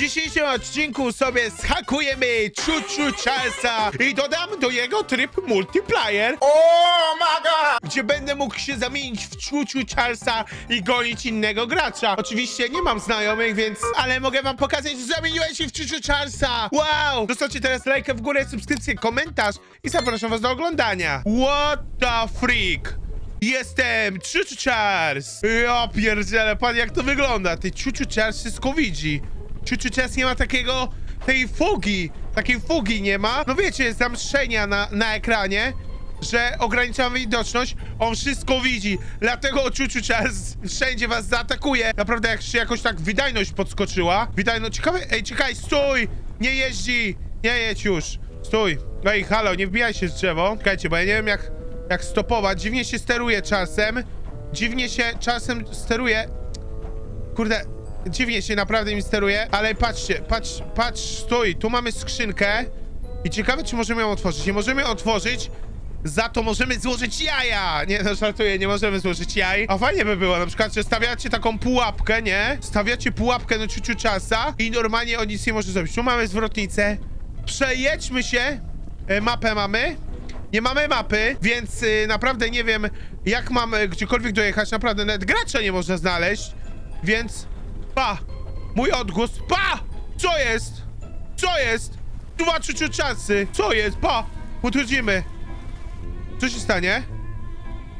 dzisiejszym odcinku sobie zhakujemy Chuchu Charlesa i dodam do jego tryb multiplayer. Oh my god! gdzie będę mógł się zamienić w Chuchu Charlesa i gonić innego gracza. Oczywiście nie mam znajomych, więc... Ale mogę wam pokazać, że zamieniłem się w Chuchu Charlesa! Wow! Zostawcie teraz lajkę w górę, subskrypcję, komentarz i zapraszam was do oglądania. What the freak? Jestem Chuchu Charles! Ja pierdzielę, pan jak to wygląda? Ty Chuchu Charles wszystko widzi. Chuchu Charles nie ma takiego... tej fugi. Takiej fugi nie ma. No wiecie, zamszczenia na, na ekranie że ograniczamy widoczność, on wszystko widzi. Dlatego Chuchu Charles wszędzie was zaatakuje. Naprawdę jak się jakoś tak wydajność podskoczyła. Wydajność, ciekawe, ej, czekaj, stój! Nie jeździ! Nie jedź już! Stój! Ej, halo, nie wbijaj się z drzewo. Czekajcie, bo ja nie wiem jak, jak stopować. Dziwnie się steruje czasem. Dziwnie się czasem steruje. Kurde, dziwnie się naprawdę mi steruje, ale patrzcie, patrz, patrz, stój, tu mamy skrzynkę i ciekawe, czy możemy ją otworzyć. Nie możemy otworzyć, za to możemy złożyć jaja! Nie, no żartuję, nie możemy złożyć jaj. A fajnie by było, na przykład, że stawiacie taką pułapkę, nie? Stawiacie pułapkę na ciuciu czasa i normalnie on nic nie może zrobić. Tu mamy zwrotnicę. Przejedźmy się. E, mapę mamy. Nie mamy mapy, więc y, naprawdę nie wiem, jak mam y, gdziekolwiek dojechać. Naprawdę nawet gracza nie można znaleźć. Więc... Pa! Mój odgłos. Pa! Co jest? Co jest? Dwa ciuciu czasy. Co jest? Pa! Podchodzimy. Co się stanie?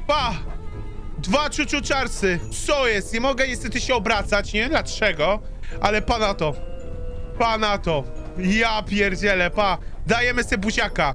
Pa! Dwa czuczuczarsy. Co jest? Nie mogę niestety się obracać, nie wiem dlaczego, ale pa na to. Pa na to. Ja pierdzielę, pa. Dajemy se buziaka.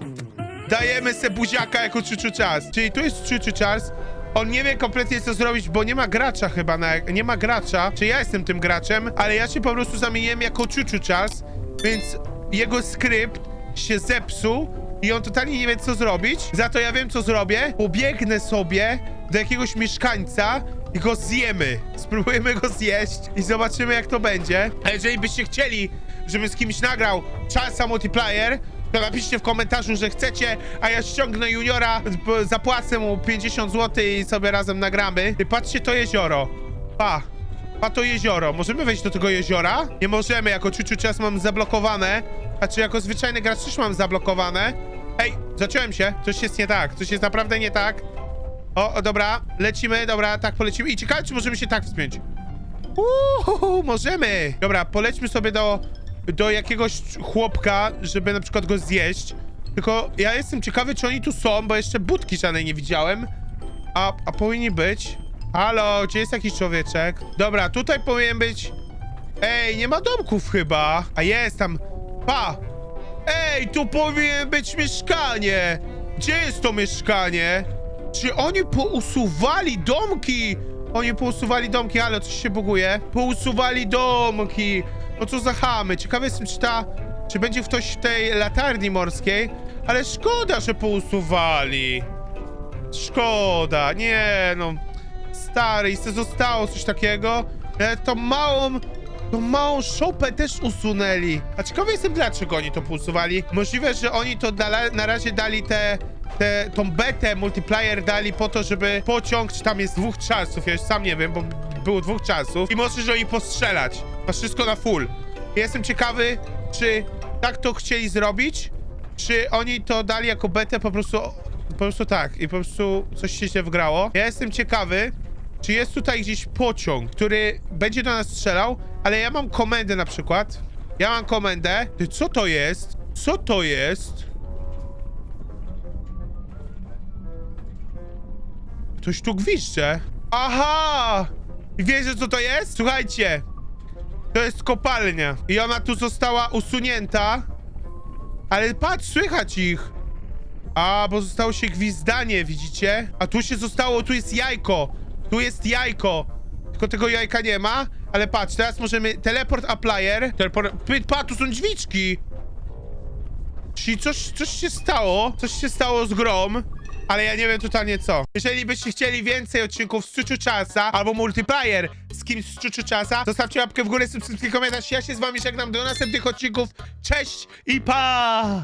Dajemy se buziaka jako czuczuczas. Czyli tu jest czuczuczas. On nie wie kompletnie co zrobić, bo nie ma gracza chyba, na, nie ma gracza. Czy ja jestem tym graczem, ale ja się po prostu zamieniłem jako czuczuczas, więc jego skrypt się zepsuł i on totalnie nie wie, co zrobić. Za to ja wiem, co zrobię. Pobiegnę sobie do jakiegoś mieszkańca i go zjemy. Spróbujemy go zjeść i zobaczymy, jak to będzie. A jeżeli byście chcieli, żebym z kimś nagrał Charlesa Multiplayer, to napiszcie w komentarzu, że chcecie, a ja ściągnę juniora, zapłacę mu 50 zł i sobie razem nagramy. I patrzcie to jezioro. Pa. Pa to jezioro. Możemy wejść do tego jeziora? Nie możemy, jako ciuciu czas mam zablokowane. A czy jako zwyczajny gracz też mam zablokowane? Ej, zaciąłem się. Coś jest nie tak. Coś jest naprawdę nie tak. O, o dobra. Lecimy, dobra, tak polecimy. I ciekawe, czy możemy się tak wspiąć. Uuu, możemy. Dobra, polećmy sobie do, do jakiegoś chłopka, żeby na przykład go zjeść. Tylko ja jestem ciekawy, czy oni tu są, bo jeszcze budki żadnej nie widziałem. A, a powinni być. Halo, gdzie jest jakiś człowieczek? Dobra, tutaj powinien być... Ej, nie ma domków chyba. A jest tam... Pa! Ej, tu powinien być mieszkanie! Gdzie jest to mieszkanie? Czy oni pousuwali domki? Oni pousuwali domki, ale coś się buguje. Pousuwali domki. No co za chamy. Ciekawy jestem, czy ta... Czy będzie ktoś w tej latarni morskiej? Ale szkoda, że pousuwali. Szkoda, nie no. Stary, i zostało coś takiego. Ale tą małą, tą małą szopę też usunęli. A ciekawy jestem, dlaczego oni to pousuwali. Możliwe, że oni to na, razie dali te, te, tą betę multiplayer dali po to, żeby pociąg, czy tam jest dwóch czasów, ja już sam nie wiem, bo było dwóch czasów. I możesz oni postrzelać. Masz wszystko na full. Jestem ciekawy, czy tak to chcieli zrobić, czy oni to dali jako betę po prostu po prostu tak i po prostu coś się wgrało. Ja jestem ciekawy, czy jest tutaj gdzieś pociąg, który będzie do nas strzelał, ale ja mam komendę na przykład. Ja mam komendę. Ty, co to jest? Co to jest? Ktoś tu gwizdże. Aha! Wiecie, co to jest? Słuchajcie. To jest kopalnia. I ona tu została usunięta. Ale patrz, słychać ich. A, bo zostało się gwizdanie, widzicie? A tu się zostało, tu jest jajko. Tu jest jajko. Tylko tego jajka nie ma. Ale patrz, teraz możemy... Teleport applier. Teleport... Py- Pa, tu są drzwiczki. Czyli coś, coś się stało. Coś się stało z grom. Ale ja nie wiem totalnie co. Jeżeli byście chcieli więcej odcinków z Czuczu Czasa albo multiplayer z kimś z Czuczu Czasa, zostawcie łapkę w górę, subskrypcję, komentarz. Ja się z wami żegnam do następnych odcinków. Cześć i pa!